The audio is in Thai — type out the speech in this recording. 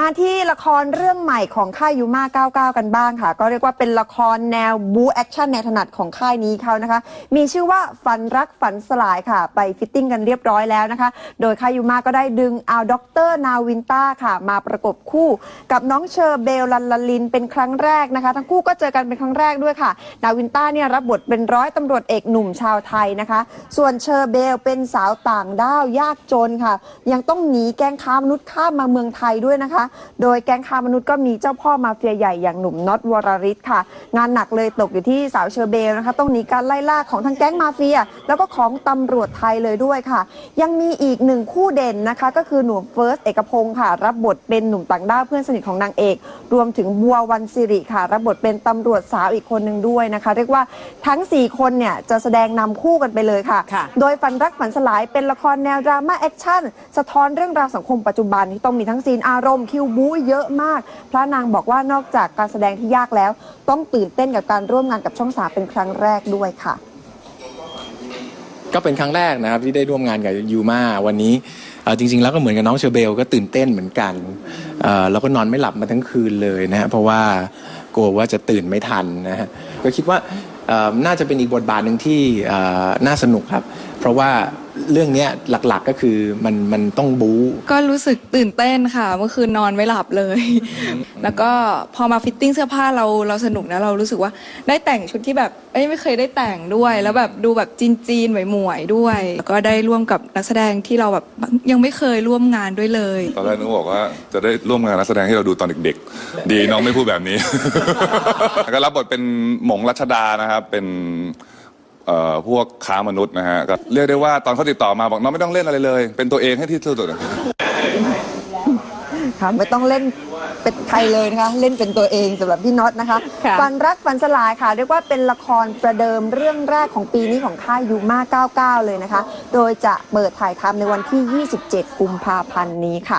มาที่ละครเรื่องใหม่ของค่ายยูมา 99 กันบ้างค่ะ ก็เรียกว่าเป็นละครแนวบูแอคชั่นแนวถนัดของค่ายนี้เขานะคะ มีชื่อว่าฝันรักฝันสลายค่ะ ไปฟิตติ้งกันเรียบร้อยแล้วนะคะ โดยค่ายยูมาก็ได้ดึงเอาด็อกเตอร์นาวินต้าค่ะ มาประกบคู่กับน้องเชอร์เบลลันลลิน เป็นครั้งแรกนะคะ ทั้งคู่ก็เจอกันเป็นครั้งแรกด้วยค่ะ นาวินต้าเนี่ยรับบทเป็นร้อยตำรวจเอกหนุ่มชาวไทยนะคะ ส่วนเชอร์เบลเป็นสาวต่างด้าวยากจนค่ะ ยังต้องหนีแก๊งค้ามนุษย์ข้ามมาเมืองไทยด้วยนะคะโดยแก๊งค้ามนุษย์ก็มีเจ้าพ่อมาเฟียใหญ่อย่างหนุ่มน็อตวรริศค่ะ งานหนักเลยตกอยู่ที่สาวเชอร์เบลนะคะต้องหนีการไล่ล่าของทั้งแก๊งมาเฟีย แล้วก็ของตำรวจไทยเลยด้วยค่ะ ยังมีอีกหนึ่งคู่เด่นนะคะก็คือหนุ่มเฟิร์สเอกพงศ์ค่ะ รับบทเป็นหนุ่มต่างด้าวเพื่อนสนิทของนางเอก รวมถึงบัววันสิริค่ะ รับบทเป็นตำรวจสาวอีกคนหนึ่งด้วยนะคะ เรียกว่าทั้ง 4 คนเนี่ยจะแสดงนำคู่กันไปเลยค่ะค่ะโดยฝันรักฝันสลายเป็นละครแนวดราม่าแอคชั่นสะท้อนเรื่องราวสังคมปัจจุบันที่ต้องมีทั้งซีนอารมณ์คิวบู๊เยอะมาก พระนางบอกว่านอกจากการแสดงที่ยากแล้ว ต้องตื่นเต้นกับการร่วมงานกับช่องสามเป็นครั้งแรกด้วยค่ะ ก็เป็นครั้งแรกนะครับที่ได้ร่วมงานกับยูมาวันนี้จริงๆ แล้วก็เหมือนกับน้องเชอร์เบลก็ตื่นเต้นเหมือนกันเอ่อแล้วก็นอนไม่หลับมาทั้งคืนเลยนะฮะเพราะว่ากลัวว่าจะตื่นไม่ทันนะฮะก็คิดว่าน่าจะเป็นอีกบทบาทหนึ่งที่น่าสนุกครับ ราะว่าเรื่องเนี้ยหลักๆก็คือมันมันต้องบู๊ ก็รู้สึกตื่นเต้นค่ะเมื่อคืนนอนไม่หลับเลย แล้วก็พอมาฟิตติ้งเสื้อผ้าเราเราสนุกนะเรารู้สึกว่าได้แต่งชุดที่แบบเอ้ยไม่เคยได้แต่งด้วย แล้วแบบดูแบบจีนจีนๆหมวยๆด้วย แล้วก็ได้ร่วมกับนักแสดงที่เราแบบยังไม่เคยร่วมงานด้วยเลย ตอนแรกนึกบอกว่าจะได้ร่วมงานนักแสดงที่เราดูตอนเด็กๆ ดีน้องไม่พูดแบบนี้ ก็รับบทเป็นหมงรัชดานะครับเป็น เอ่อพวกค้ามนุษย์นะฮะก็เรียกได้ว่าตอนเขาติดต่อมาบอกน้องไม่ต้องเล่นอะไรเลย เป็นตัวเองให้ที่สุดค่ะไม่ต้องเล่นเป็นใครเลยนะคะ เล่นเป็นตัวเองสำหรับพี่น็อตนะคะค่ะฝันรักฝันสลายค่ะ เรียกว่าเป็นละครประเดิมเรื่องแรกของปีนี้ของค่ายยูมา99 เลยนะคะ โดยจะเปิดถ่ายทำในวันที่ 27 กุมภาพันธ์นี้ค่ะ